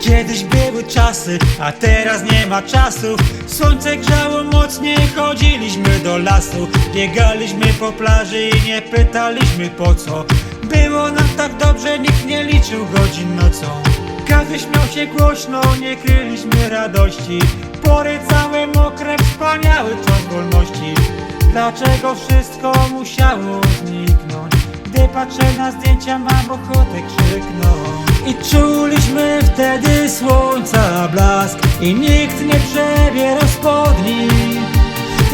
Kiedyś były czasy, a teraz nie ma czasu Słońce grzało mocniej, chodziliśmy do lasu. Biegaliśmy po plaży i nie pytaliśmy po co. Było nam tak dobrze, nikt nie liczył godzin nocą. Każdy śmiał się głośno, nie kryliśmy radości. Pory całe mokre, wspaniały czas wolności. Dlaczego wszystko musiało zniknąć? Gdy patrzę na zdjęcia mam ochotę krzyknąć. I czuliśmy wtedy I nikt nie przebierał spodni.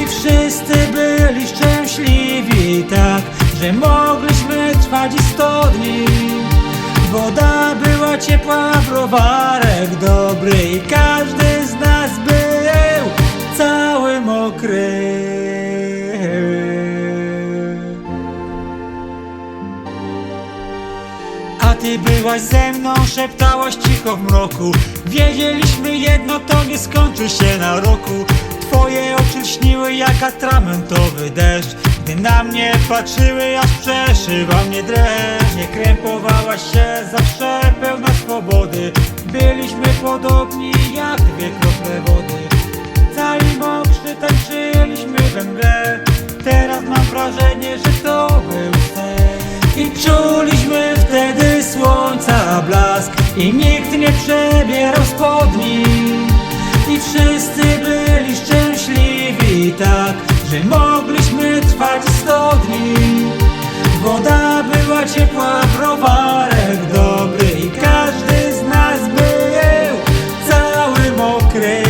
I wszyscy byli szczęśliwi tak Że mogliśmy trwać i dni Woda była ciepła, browarek dobry I każdy ty byłaś ze mną, szeptałaś cicho w mroku. Wiedzieliśmy jedno, to nie skończy się na roku. Twoje oczy śniły jak atramentowy deszcz. Gdy na mnie patrzyły, aż przeszywa mnie dreszcz Nie krępowałaś się, zawsze pełna swobody. Byliśmy podobni jak dwie krople wody. Cali I nikt nie przebierał spodni I wszyscy byli szczęśliwi tak Że mogliśmy trwać sto dni Woda była ciepła, browarek dobry I każdy z nas był cały mokry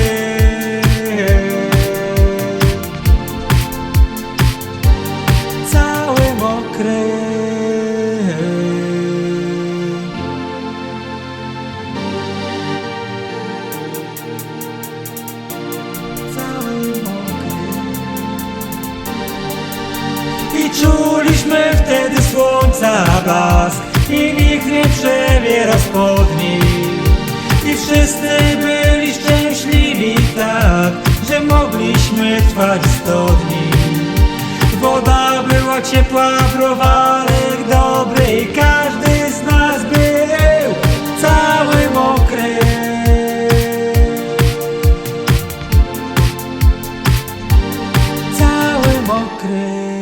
słońca blask I nikt nie przebiera spodni I wszyscy byli szczęśliwi tak Że mogliśmy trwać stodni Woda była ciepła, browarek dobry I każdy z nas był cały mokry. Cały mokry.